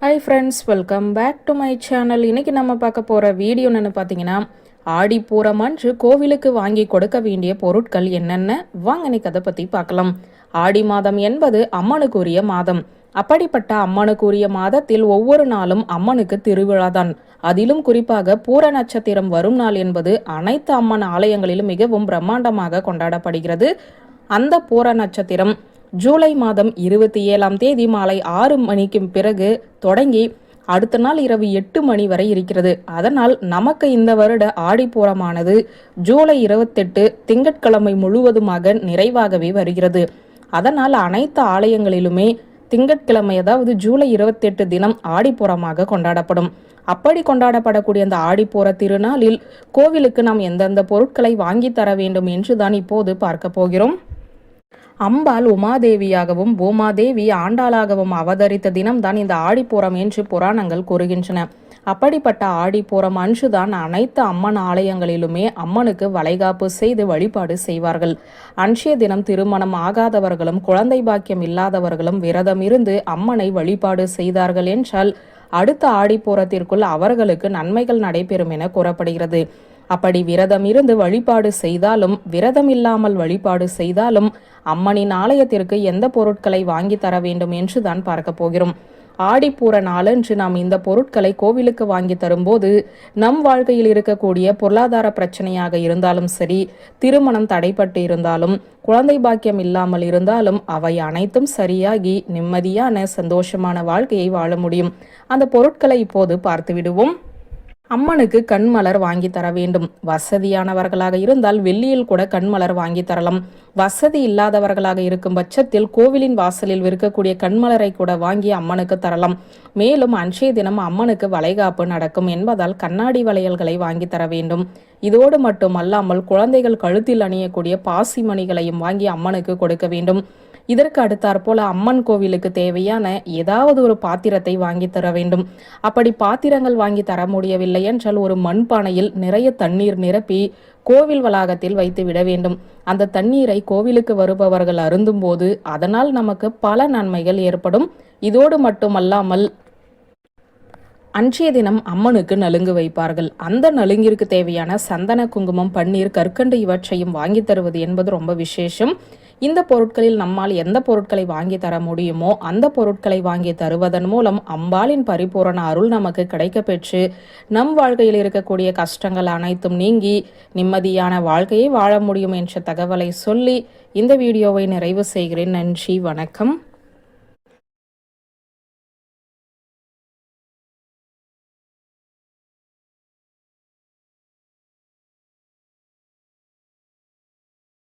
Hi friends welcome back to my channel இன்னைக்கு நம்ம பார்க்க போகிற வீடியோ என்னென்னு பார்த்தீங்கன்னா ஆடி பூரம் அன்று கோவிலுக்கு வாங்கி கொடுக்க வேண்டிய பொருட்கள் என்னென்ன? வாங்க இன்னைக்கு அதை பற்றி பார்க்கலாம். ஆடி மாதம் என்பது அம்மனுக்குரிய மாதம். அப்படிப்பட்ட அம்மனுக்குரிய மாதத்தில் ஒவ்வொரு நாளும் அம்மனுக்கு திருவிழாதான் அதிலும் குறிப்பாக பூர நட்சத்திரம் வரும் நாள் என்பது அனைத்து அம்மன் ஆலயங்களிலும் மிகவும் பிரம்மாண்டமாக கொண்டாடப்படுகிறது. அந்த பூர நட்சத்திரம் ஜூலை மாதம் இருபத்தி ஏழாம் தேதி மாலை ஆறு மணிக்கு பிறகு தொடங்கி அடுத்த நாள் இரவு எட்டு மணி வரை இருக்கிறது. அதனால் நமக்கு இந்த வருட ஆடிப்பூரமானது ஜூலை இருபத்தெட்டு திங்கட்கிழமை முழுவதுமாக நிறைவாகவே வருகிறது. அதனால் அனைத்து ஆலயங்களிலுமே திங்கட்கிழமை அதாவது ஜூலை இருபத்தெட்டு தினம் ஆடிப்புறமாக கொண்டாடப்படும். அப்படி கொண்டாடப்படக்கூடிய அந்த ஆடிப்பூர திருநாளில் கோவிலுக்கு நாம் எந்தெந்த பொருட்களை வாங்கி தர வேண்டும் என்றுதான் இப்போது பார்க்க போகிறோம். அம்பாள் உமாதேவியாகவும் பூமாதேவி ஆண்டாளாகவும் அவதரித்த தினம்தான் இந்த ஆடிப்பூரம் என்று புராணங்கள் கூறுகின்றன. அப்படிப்பட்ட ஆடிப்பூரம் அன்றுதான் அனைத்து அம்மன் ஆலயங்களிலுமே அம்மனுக்கு வளைகாப்பு செய்து வழிபாடு செய்வார்கள். அன்றைய தினம் திருமணம் ஆகாதவர்களும் குழந்தை பாக்கியம் இல்லாதவர்களும் விரதம் இருந்து அம்மனை வழிபாடு செய்தார்கள் என்றால் அடுத்த ஆடிப்பூரத்திற்குள் அவர்களுக்கு நன்மைகள் நடைபெறும் என கூறப்படுகிறது. அப்படி விரதம் இருந்து வழிபாடு செய்தாலும் விரதம் இல்லாமல் வழிபாடு செய்தாலும் அம்மனின் ஆலயத்திற்கு எந்த பொருட்களை வாங்கி தர வேண்டும் என்று தான் பார்க்க போகிறோம். ஆடிப்பூர நாளன்று நாம் இந்த பொருட்களை கோவிலுக்கு வாங்கி தரும்போது நம் வாழ்க்கையில் இருக்கக்கூடிய பொருளாதார பிரச்சனையாக இருந்தாலும் சரி திருமணம் தடைப்பட்டு இருந்தாலும் குழந்தை பாக்கியம் இல்லாமல் இருந்தாலும் அவை அனைத்தும் சரியாகி நிம்மதியான சந்தோஷமான வாழ்க்கையை வாழ முடியும். அந்த பொருட்களை இப்போது பார்த்து விடுவோம் அம்மனுக்கு கண்மலர் வாங்கி தர வேண்டும். வசதியானவர்களாக இருந்தால் வெள்ளியில் கூட கண்மலர் வாங்கி தரலாம். வசதி இல்லாதவர்களாக இருக்கும் பட்சத்தில் கோவிலின் வாசலில் விற்கக்கூடிய கண்மலரை கூட வாங்கி அம்மனுக்கு தரலாம். மேலும் அன்றைய தினம் அம்மனுக்கு வளைகாப்பு நடக்கும் என்பதால் கண்ணாடி வளையல்களை வாங்கி தர வேண்டும். இதோடு மட்டுமல்லாமல் குழந்தைகள் கழுத்தில் அணியக்கூடிய பாசி மணிகளையும் வாங்கி அம்மனுக்கு கொடுக்க வேண்டும். இதற்கு அடுத்தாற் போல அம்மன் கோவிலுக்கு தேவையான ஏதாவது ஒரு பாத்திரத்தை வாங்கி தர வேண்டும். அப்படி பாத்திரங்கள் வாங்கி தர முடியவில்லை என்றால் ஒரு மண்பானையில் நிறைய தண்ணீர் நிரப்பி கோவில் வளாகத்தில் வைத்து விட வேண்டும். அந்த தண்ணீரை கோவிலுக்கு வருபவர்கள் அருந்தும் போது அதனால் நமக்கு பல நன்மைகள் ஏற்படும். இதோடு மட்டுமல்லாமல் அன்றைய தினம் அம்மனுக்கு நலுங்கு வைப்பார்கள். அந்த நலுங்கிற்கு தேவையான சந்தன குங்குமம் பன்னீர் கற்கண்டு இவற்றையும் வாங்கி தருவது என்பது ரொம்ப விசேஷம். இந்த பொருட்களில் நம்மால் எந்த பொருட்களை வாங்கி தர முடியுமோ அந்த பொருட்களை வாங்கி தருவதன் மூலம் அம்பாளின் பரிபூரண அருள் நமக்கு கிடைக்க பெற்று நம் வாழ்க்கையில் இருக்கக்கூடிய கஷ்டங்கள் அனைத்தும் நீங்கி நிம்மதியான வாழ்க்கையை வாழ முடியும் என்ற தகவலை சொல்லி இந்த வீடியோவை நிறைவு செய்கிறேன். நன்றி வணக்கம்.